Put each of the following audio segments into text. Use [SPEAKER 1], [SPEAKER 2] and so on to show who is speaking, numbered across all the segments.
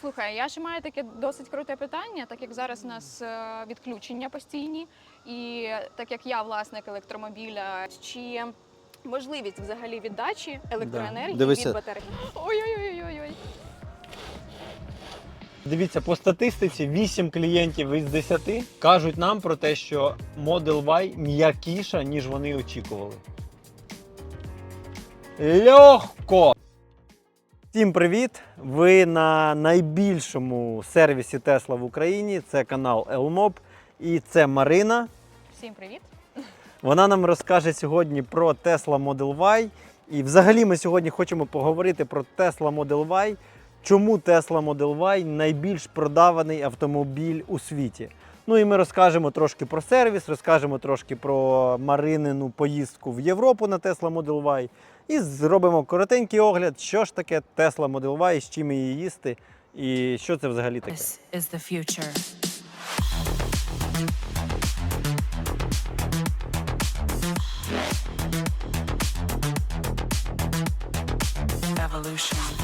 [SPEAKER 1] Слухай, я ще маю таке досить круте питання, так як зараз у нас е, відключення постійні, і так як я власник електромобіля, чи можливість взагалі віддачі електроенергії
[SPEAKER 2] Дивися.
[SPEAKER 1] від батареї? Ой-ой-ой-ой-ой.
[SPEAKER 2] Дивіться, по статистиці 8 клієнтів із 10 кажуть нам про те, що Model Y м'якіша, ніж вони очікували. Легко! Всім привіт! Ви на найбільшому сервісі Tesla в Україні. Це канал Elmob. І це Марина.
[SPEAKER 1] Всім привіт.
[SPEAKER 2] Вона нам розкаже сьогодні про Tesla Model Y. І взагалі ми сьогодні хочемо поговорити про Tesla Model Y. Чому Tesla Model Y найбільш продаваний автомобіль у світі? Ну і ми розкажемо трошки про сервіс, розкажемо трошки про Маринину поїздку в Європу на Tesla Model Y. І зробимо коротенький огляд, що ж таке Tesla Model Y, з чим її їсти, і що це взагалі таке.
[SPEAKER 3] This is the future. Evolution.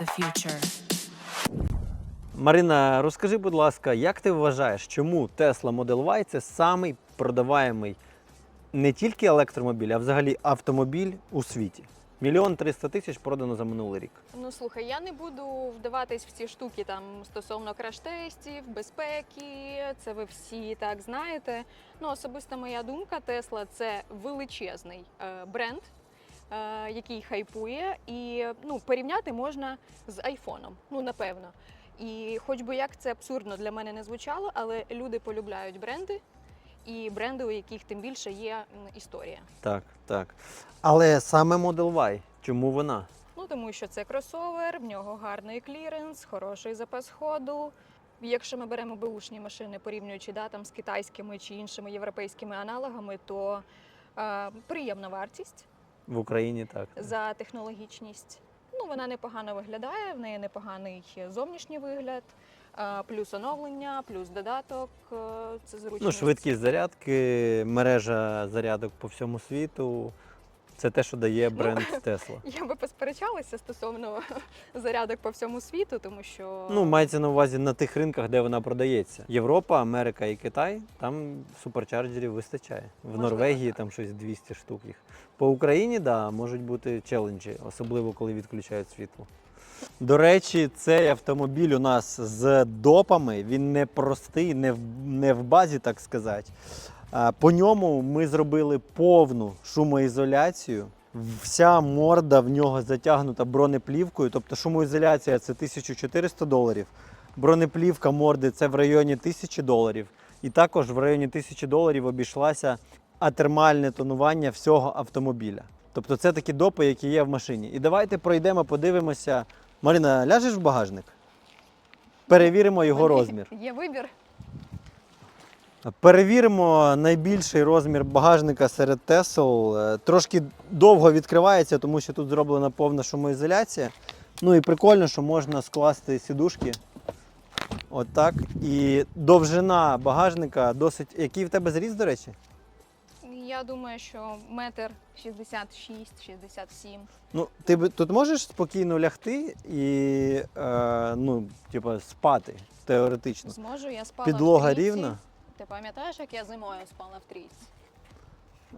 [SPEAKER 3] The future.
[SPEAKER 2] Марина, розкажи, будь ласка, як ти вважаєш, чому Tesla Model Y це самий продаваємий не тільки електромобіль, а взагалі автомобіль у світі? Мільйон триста тисяч продано за минулий рік.
[SPEAKER 1] Ну слухай, я не буду вдаватись в ці штуки там стосовно краш-тестів, безпеки. Це ви всі так знаєте. Ну, особиста моя думка, Тесла це величезний е, бренд, який хайпує, і ну, порівняти можна з айфоном. Ну, напевно. І хоч би як це абсурдно для мене не звучало, але люди полюбляють бренди, і бренди, у яких тим більше є історія.
[SPEAKER 2] Так, так. Але саме Model Y, чому вона?
[SPEAKER 1] Ну, тому що це кросовер, в нього гарний кліренс, хороший запас ходу. Якщо ми беремо беушні машини, порівнюючи да, там, з китайськими чи іншими європейськими аналогами, то е, приємна вартість
[SPEAKER 2] В Україні так.
[SPEAKER 1] за технологічність. Ну, вона непогано виглядає, в неї непоганий зовнішній вигляд, плюс оновлення, плюс додаток. е, Це зручність.
[SPEAKER 2] Ну, швидкість зарядки, мережа зарядок по всьому світу. Це те, що дає бренд Tesla.
[SPEAKER 1] Я би посперечалася стосовно зарядок по всьому світу, тому що
[SPEAKER 2] Ну, мається на увазі на тих ринках, де вона продається. Європа, Америка і Китай, там суперчарджерів вистачає. В
[SPEAKER 1] Можливо,
[SPEAKER 2] Норвегії
[SPEAKER 1] так.
[SPEAKER 2] там щось 200 штук їх. По Україні, да, можуть бути челенджі, особливо коли відключають світло. До речі, цей автомобіль у нас з допами, він не простий, не в, не в базі, так сказати. По ньому ми зробили повну шумоізоляцію. Вся морда в нього затягнута бронеплівкою, тобто шумоізоляція це 1400 доларів. Бронеплівка морди це в районі 1000 доларів. І також в районі 1000 доларів обійшлася атермальне тонування всього автомобіля. Тобто це такі допи, які є в машині. І давайте пройдемо, подивимося. Марина, ляжеш в багажник? Перевіримо його розмір.
[SPEAKER 1] Є вибір.
[SPEAKER 2] Перевіримо найбільший розмір багажника серед Тесл. Е, Трошки довго відкривається, тому що тут зроблена повна шумоізоляція. Ну і прикольно, що можна скласти сідушки. Отак. І довжина багажника досить. Який в тебе зріст, до речі?
[SPEAKER 1] Я думаю, що метр 66-67.
[SPEAKER 2] Ну, ти б- тут можеш спокійно лягти і е, ну, типу, спати теоретично.
[SPEAKER 1] Зможу, я спала
[SPEAKER 2] Підлога
[SPEAKER 1] в
[SPEAKER 2] рівна.
[SPEAKER 1] Ти пам'ятаєш, як я зимою спала в трійці?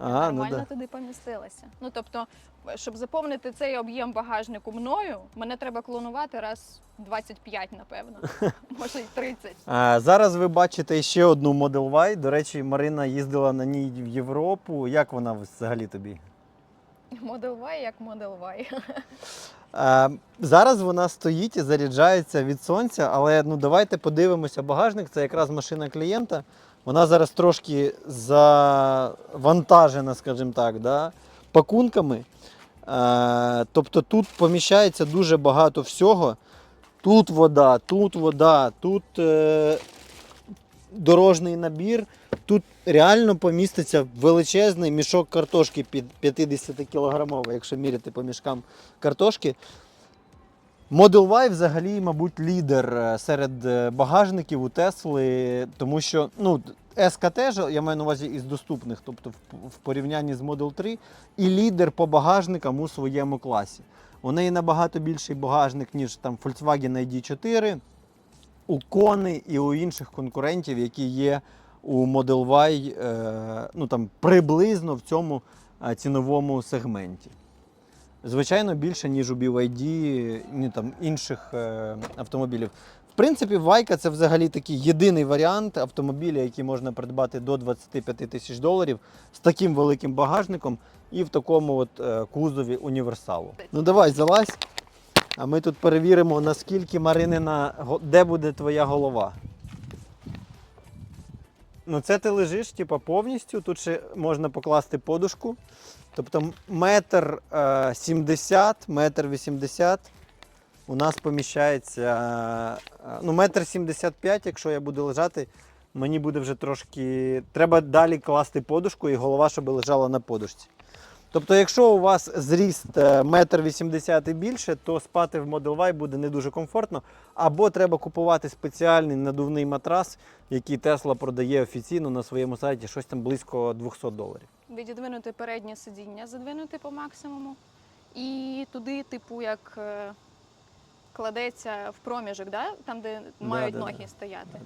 [SPEAKER 1] Я
[SPEAKER 2] Ага, ну
[SPEAKER 1] нормально
[SPEAKER 2] да.
[SPEAKER 1] туди помістилася. Ну тобто, щоб заповнити цей об'єм багажнику мною, мене треба клонувати раз 25, напевно. Може й 30.
[SPEAKER 2] А, зараз ви бачите ще одну Model Y. До речі, Марина їздила на ній в Європу. Як вона взагалі тобі?
[SPEAKER 1] Model Y як Model Y.
[SPEAKER 2] А, зараз вона стоїть і заряджається від сонця, але ну, давайте подивимося багажник. Це якраз машина клієнта. Вона зараз трошки завантажена, скажімо так, да, пакунками. А, тобто тут поміщається дуже багато всього. Тут вода, тут вода, тут е, дорожній набір. Тут реально поміститься величезний мішок картошки під 50 кілограмовий, якщо міряти по мішкам картошки. Model Y взагалі, мабуть, лідер е, серед е, багажників у Тесли, тому що ну, СКТ, ж, я маю на увазі із доступних, тобто в, порівнянні з Model 3, і лідер по багажникам у своєму класі. У неї набагато більший багажник, ніж там Volkswagen ID4, у Кони і у інших конкурентів, які є у Model Y, е, ну там приблизно в цьому ціновому сегменті. Звичайно, більше, ніж у BYD, ні, там, інших е, автомобілів. В принципі, Вайка це взагалі такий єдиний варіант автомобіля, який можна придбати до 25 тисяч доларів з таким великим багажником і в такому от е, кузові універсалу. Ну давай, залазь. А ми тут перевіримо, наскільки Маринина, де буде твоя голова. Ну, це ти лежиш, типа, повністю. Тут ще можна покласти подушку. Тобто м- метр е, сімдесят, метр вісімдесят у нас поміщається. е, Ну, метр сімдесят п'ять, якщо я буду лежати, мені буде вже трошки. Треба далі класти подушку і голова, щоб лежала на подушці. Тобто, якщо у вас зріст е, метр вісімдесят і більше, то спати в Model Y буде не дуже комфортно. Або треба купувати спеціальний надувний матрас, який Tesla продає офіційно на своєму сайті, щось там близько 200 доларів.
[SPEAKER 1] Віддвинути переднє сидіння, задвинути по максимуму. І туди, типу, як е, кладеться в проміжок, да? там, де мають
[SPEAKER 2] да,
[SPEAKER 1] ноги
[SPEAKER 2] да.
[SPEAKER 1] стояти.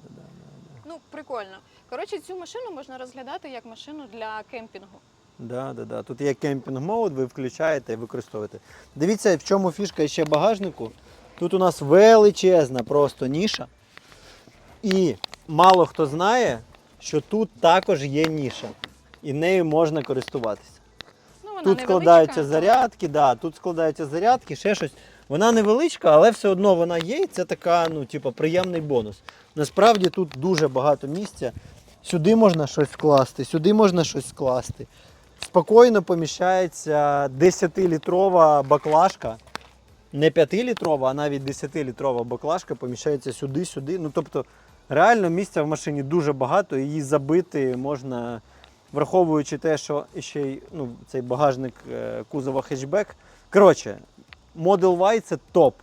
[SPEAKER 1] Ну, прикольно. Коротше, цю машину можна розглядати як машину для кемпінгу.
[SPEAKER 2] Да, да, да. Тут є кемпінг мод, ви включаєте і використовуєте. Дивіться, в чому фішка ще багажнику. Тут у нас величезна просто ніша. І мало хто знає, що тут також є ніша. І нею можна користуватися.
[SPEAKER 1] Ну, вона
[SPEAKER 2] Тут складаються зарядки, да, тут складаються зарядки, ще щось. Вона невеличка, але все одно вона є, і це така, ну, типу, приємний бонус. Насправді тут дуже багато місця. Сюди можна щось вкласти, сюди можна щось скласти. Спокійно поміщається 10-літрова баклажка. Не 5-літрова, а навіть 10-літрова баклажка поміщається сюди, сюди. Ну, тобто, реально місця в машині дуже багато, і її забити можна враховуючи те, що ще й ну, цей багажник е, кузова хетчбек. Коротше, Model Y це топ.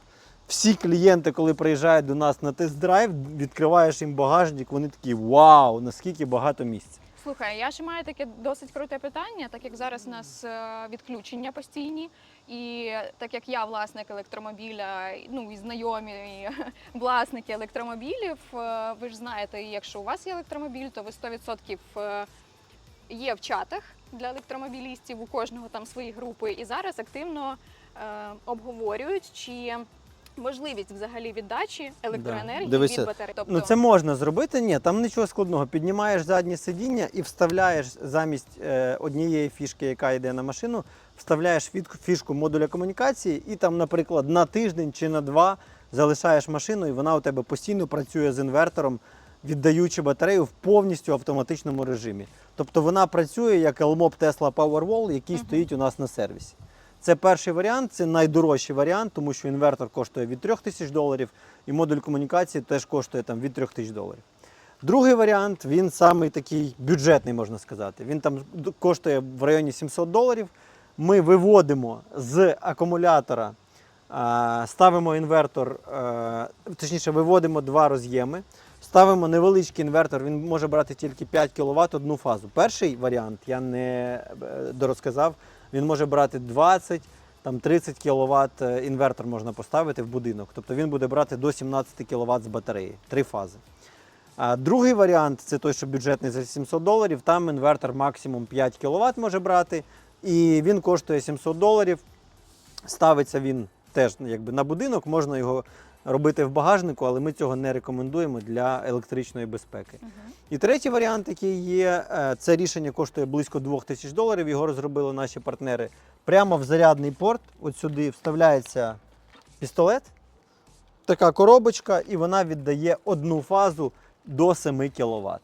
[SPEAKER 2] Всі клієнти, коли приїжджають до нас на тест-драйв, відкриваєш їм багажник, вони такі вау, наскільки багато місця.
[SPEAKER 1] Слухай, я ще маю таке досить круте питання, так як зараз у нас е, відключення постійні, і так як я власник електромобіля, ну і знайомі і власники електромобілів, е, ви ж знаєте, якщо у вас є електромобіль, то ви 100% е, є в чатах для електромобілістів, у кожного там свої групи, і зараз активно е, обговорюють, чи можливість взагалі віддачі електроенергії
[SPEAKER 2] Дивися,
[SPEAKER 1] від батареї. Тобто,
[SPEAKER 2] Ну це можна зробити. Ні, там нічого складного. Піднімаєш заднє сидіння і вставляєш замість е, однієї фішки, яка йде на машину, вставляєш фітку- фішку модуля комунікації, і там, наприклад, на тиждень чи на два залишаєш машину, і вона у тебе постійно працює з інвертором, віддаючи батарею в повністю автоматичному режимі. Тобто вона працює як Elmop Tesla Powerwall, який
[SPEAKER 1] Мгм.
[SPEAKER 2] стоїть у нас на сервісі. Це перший варіант, це найдорожчий варіант, тому що інвертор коштує від 3 тисяч доларів, і модуль комунікації теж коштує там від 3 тисяч доларів. Другий варіант, він самий такий бюджетний, можна сказати. Він там коштує в районі 700 доларів. Ми виводимо з акумулятора, ставимо інвертор, е, точніше, виводимо два роз'єми. Ставимо невеличкий інвертор, він може брати тільки 5 кВт одну фазу. Перший варіант, я не е, дорозказав, він може брати 20, там 30 кВт інвертор можна поставити в будинок. Тобто він буде брати до 17 кВт з батареї, три фази. А другий варіант це той, що бюджетний за 700 доларів. Там інвертор максимум 5 кВт може брати, і він коштує 700 доларів. Ставиться він теж якби, на будинок, можна його робити в багажнику, але ми цього не рекомендуємо для електричної безпеки.
[SPEAKER 1] Мгм.
[SPEAKER 2] І третій варіант, який є, е, це рішення коштує близько 2000 доларів. Його розробили наші партнери. Прямо в зарядний порт, от сюди вставляється пістолет, така коробочка, і вона віддає одну фазу до 7 кВт.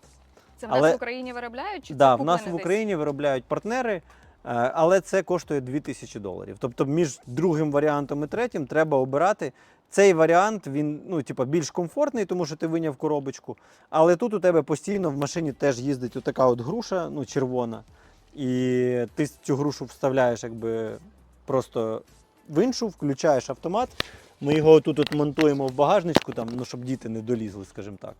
[SPEAKER 1] Це в нас
[SPEAKER 2] Але-
[SPEAKER 1] в Україні виробляють чи
[SPEAKER 2] Да,
[SPEAKER 1] це
[SPEAKER 2] в нас в? Україні виробляють партнери, е, але це коштує 2000 доларів. Тобто між другим варіантом і третім треба обирати. Цей варіант він ну, типу, більш комфортний, тому що ти виняв коробочку. Але тут у тебе постійно в машині теж їздить отака от груша, ну, червона. І ти цю грушу вставляєш якби просто в іншу, включаєш автомат. Ми його тут от монтуємо в багажничку, там, ну, щоб діти не долізли, скажімо так.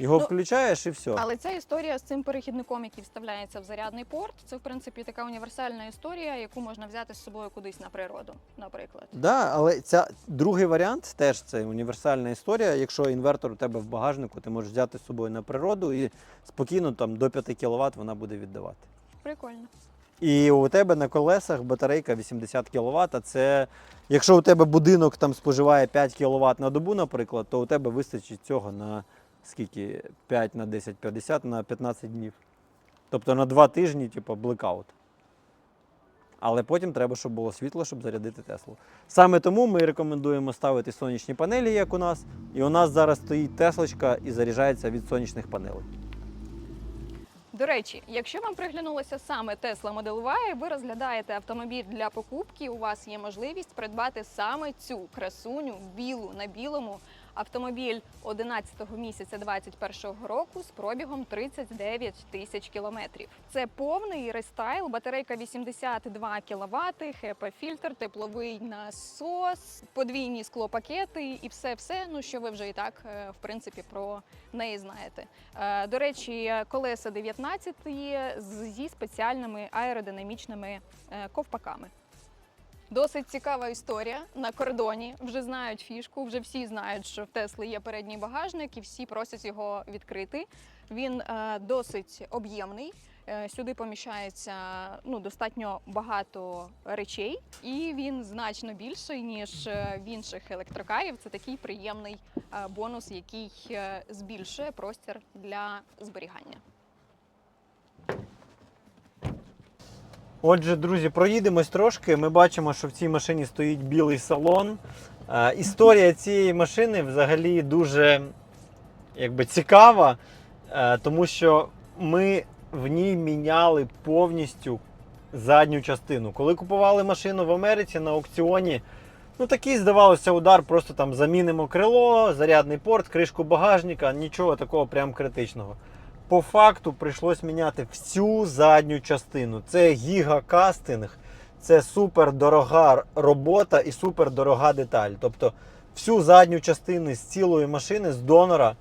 [SPEAKER 2] Його
[SPEAKER 1] Ну,
[SPEAKER 2] включаєш і все.
[SPEAKER 1] Але ця історія з цим перехідником, який вставляється в зарядний порт, це в принципі така універсальна історія, яку можна взяти з собою кудись на природу, наприклад.
[SPEAKER 2] Да, але ця другий варіант теж це універсальна історія. Якщо інвертор у тебе в багажнику, ти можеш взяти з собою на природу і спокійно там до 5 кВт вона буде віддавати.
[SPEAKER 1] Прикольно.
[SPEAKER 2] І у тебе на колесах батарейка 80 кВт. А це якщо у тебе будинок там споживає 5 кВт на добу, наприклад, то у тебе вистачить цього на скільки? 5 на 10, 50 на 15 днів. Тобто на 2 тижні, типу, блекаут. Але потім треба, щоб було світло, щоб зарядити Теслу. Саме тому ми рекомендуємо ставити сонячні панелі, як у нас. І у нас зараз стоїть Теслочка і заряджається від сонячних панелей.
[SPEAKER 1] До речі, якщо вам приглянулося саме Tesla Model Y, ви розглядаєте автомобіль для покупки. У вас є можливість придбати саме цю красуню білу на білому. Автомобіль 11-го місяця 21-го року з пробігом 39 тисяч кілометрів. Це повний рестайл, батарейка 82 кВт, HEPA-фільтр, тепловий насос, подвійні склопакети і все-все, ну що ви вже і так е, в принципі про неї знаєте. Е, До речі, колеса 19 з- зі спеціальними аеродинамічними е, ковпаками. Досить цікава історія на кордоні. Вже знають фішку, вже всі знають, що в Тесли є передній багажник, і всі просять його відкрити. Він е, досить об'ємний. Е, Сюди поміщається ну, достатньо багато речей, і він значно більший, ніж е, в інших електрокарів. Це такий приємний е, бонус, який е, збільшує простір для зберігання.
[SPEAKER 2] Отже, друзі, проїдемось трошки. Ми бачимо, що в цій машині стоїть білий салон. Е, Історія цієї машини взагалі дуже якби, цікава, е, тому що ми в ній міняли повністю задню частину. Коли купували машину в Америці на аукціоні, ну такий здавалося удар, просто там замінимо крило, зарядний порт, кришку багажника, нічого такого прям критичного по факту прийшлось міняти всю задню частину. Це гігакастинг, це супер дорога робота і супер дорога деталь. Тобто всю задню частину з цілої машини, з донора,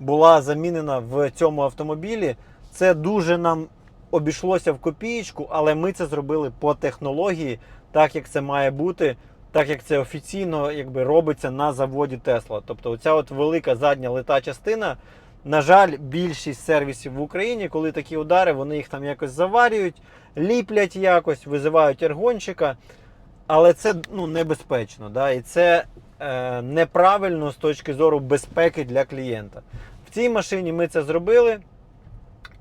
[SPEAKER 2] була замінена в цьому автомобілі. Це дуже нам обійшлося в копієчку, але ми це зробили по технології, так як це має бути. Так як це офіційно якби, робиться на заводі Тесла. Тобто оця от велика задня лита частина, на жаль, більшість сервісів в Україні, коли такі удари, вони їх там якось заварюють, ліплять якось, визивають ергончика. Але це ну, небезпечно. Да? І це е, неправильно з точки зору безпеки для клієнта. В цій машині ми це зробили.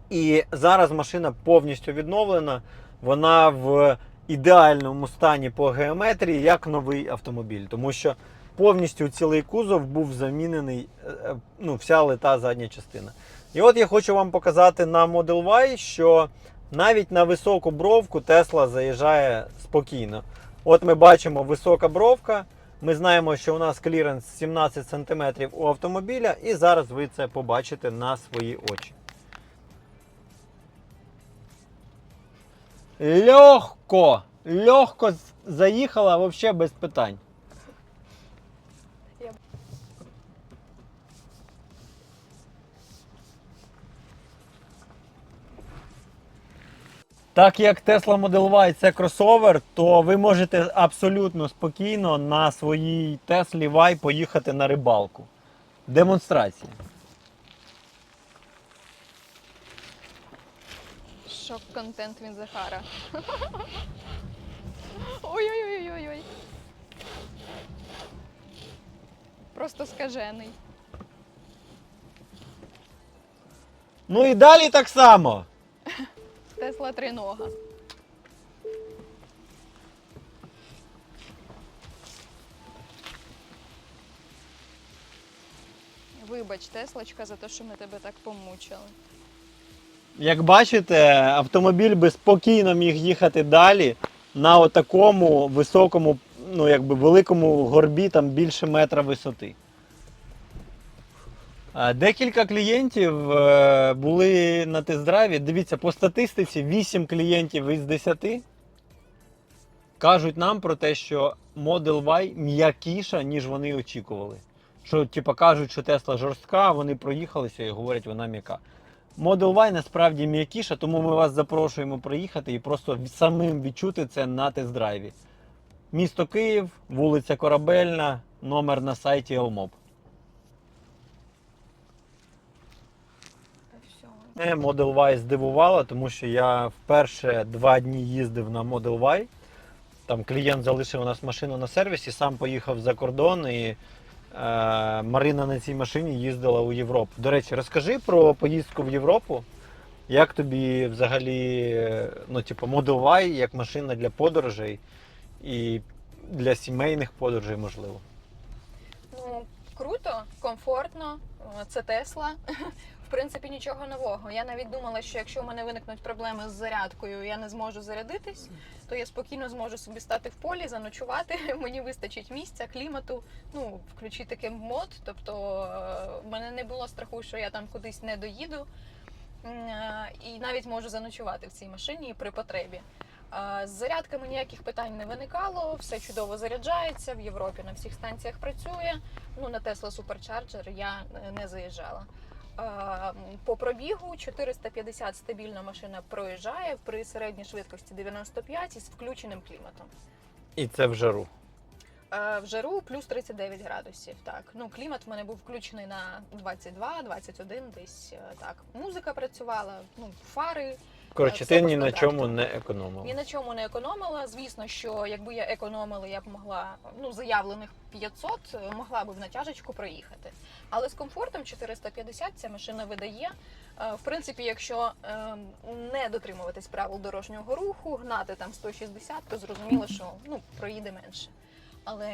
[SPEAKER 2] І зараз машина повністю відновлена. Вона в ідеальному стані по геометрії, як новий автомобіль. Тому що повністю цілий кузов був замінений, е, е, ну, вся лита задня частина. І от я хочу вам показати на Model Y, що навіть на високу бровку Tesla заїжджає спокійно. От ми бачимо висока бровка. Ми знаємо, що у нас кліренс 17 см у автомобіля, і зараз ви це побачите на свої очі. Легко! Легко заїхала взагалі без питань. Так як Tesla Model Y це кросовер, то ви можете абсолютно спокійно на своїй Tesla Y поїхати на рибалку. Демонстрація.
[SPEAKER 1] Шок контент від Захара. Ой-ой-ой-ой-ой. Просто скажений.
[SPEAKER 2] Ну і далі так само.
[SPEAKER 1] Тесла тринога. Вибач, Теслочка, за те, що ми тебе так помучили.
[SPEAKER 2] Як бачите, автомобіль би спокійно міг їхати далі на отакому високому, ну якби великому горбі, там більше метра висоти. Декілька клієнтів е, були на тест-драйві. Дивіться, по статистиці 8 клієнтів із 10 кажуть нам про те, що Model Y м'якіша, ніж вони очікували. Що, типу, кажуть, що Тесла жорстка, вони проїхалися і говорять, вона м'яка. Model Y насправді м'якіша, тому ми вас запрошуємо приїхати і просто самим відчути це на тест-драйві. Місто Київ, вулиця Корабельна, номер на сайті Elmob. Мене Model Y здивувала, тому що я вперше два дні їздив на Model Y. Там клієнт залишив у нас машину на сервісі, сам поїхав за кордон і е, Марина на цій машині їздила у Європу. До речі, розкажи про поїздку в Європу. Як тобі взагалі ну, типу, Model Y як машина для подорожей і для сімейних подорожей, можливо?
[SPEAKER 1] Ну, круто, комфортно. Це Тесла. Принципі, нічого нового. Я навіть думала, що якщо в мене виникнуть проблеми з зарядкою, я не зможу зарядитись, то я спокійно зможу собі стати в полі, заночувати. Мені вистачить місця, клімату, ну, включити мод. Тобто е, в мене не було страху, що я там кудись не доїду. Е, І навіть можу заночувати в цій машині при потребі. Е, З зарядками ніяких питань не виникало, все чудово заряджається. В Європі на всіх станціях працює. Ну на Tesla Supercharger я не заїжджала. Е, По пробігу 450 стабільно машина проїжджає при середній швидкості 95 із включеним кліматом.
[SPEAKER 2] І це в жару.
[SPEAKER 1] Е, В жару плюс 39 градусів. Так, ну клімат в мене був включений на 22-21 десь е, так. Музика працювала, ну фари.
[SPEAKER 2] Коротше, ти ні на чому не економив.
[SPEAKER 1] Ні на чому не економила. Звісно, що якби я економила, я б могла ну заявлених 500, е, могла б в натяжечку проїхати. Але з комфортом 450 ця машина видає. Е, В принципі, якщо е, не дотримуватись правил дорожнього руху, гнати там 160, то зрозуміло, що ну проїде менше. Але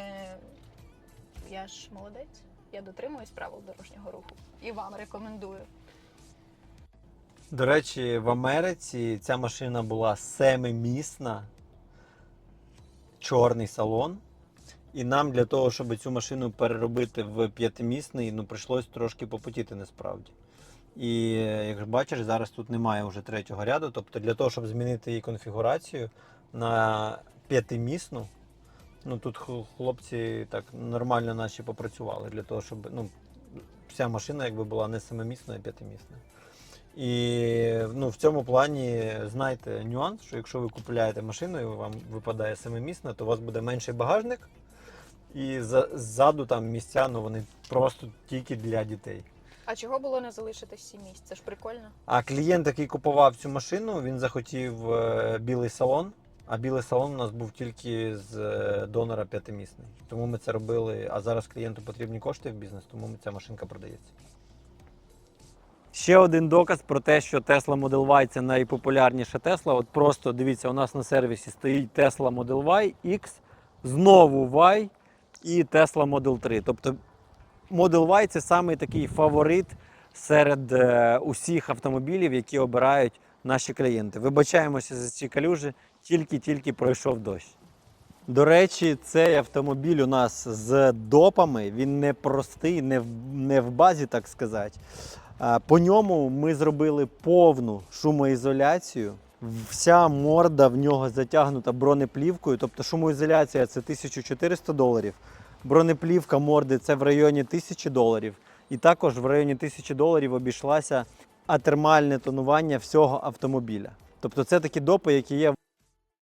[SPEAKER 1] я ж молодець, я дотримуюсь правил дорожнього руху і вам рекомендую.
[SPEAKER 2] До речі, в Америці ця машина була семимісна, чорний салон. І нам для того, щоб цю машину переробити в п'ятимісний, ну прийшлось трошки попотіти насправді. І як бачиш, зараз тут немає вже третього ряду. Тобто для того, щоб змінити її конфігурацію на п'ятимісну, ну тут хлопці так нормально наші попрацювали для того, щоб ну, вся машина якби була не семимісною, а п'ятимісною. І ну, в цьому плані знайте нюанс, що якщо ви купуєте машину і вам випадає семимісна, то у вас буде менший багажник. І за- ззаду там місця, ну вони просто тільки для дітей.
[SPEAKER 1] А чого було не залишити 7 місць? Це ж прикольно.
[SPEAKER 2] А клієнт, який купував цю машину, він захотів е, білий салон. А білий салон у нас був тільки з е, донора п'ятимісний. Тому ми це робили. А зараз клієнту потрібні кошти в бізнес, тому ця машинка продається. Ще один доказ про те, що Tesla Model Y це найпопулярніша Tesla. От просто дивіться, у нас на сервісі стоїть Tesla Model Y X, знову Y і Tesla Model 3. Тобто Model Y це самий такий фаворит серед е, усіх автомобілів, які обирають наші клієнти. Вибачаємося за ці калюжі, тільки-тільки пройшов дощ. До речі, цей автомобіль у нас з допами. Він не простий, не в, не в базі, так сказати. По ньому ми зробили повну шумоізоляцію. Вся морда в нього затягнута бронеплівкою. Тобто шумоізоляція це 1400 доларів. Бронеплівка морди це в районі 1000 доларів. І також в районі 1000 доларів обійшлася атермальне тонування всього автомобіля. Тобто це такі допи, які є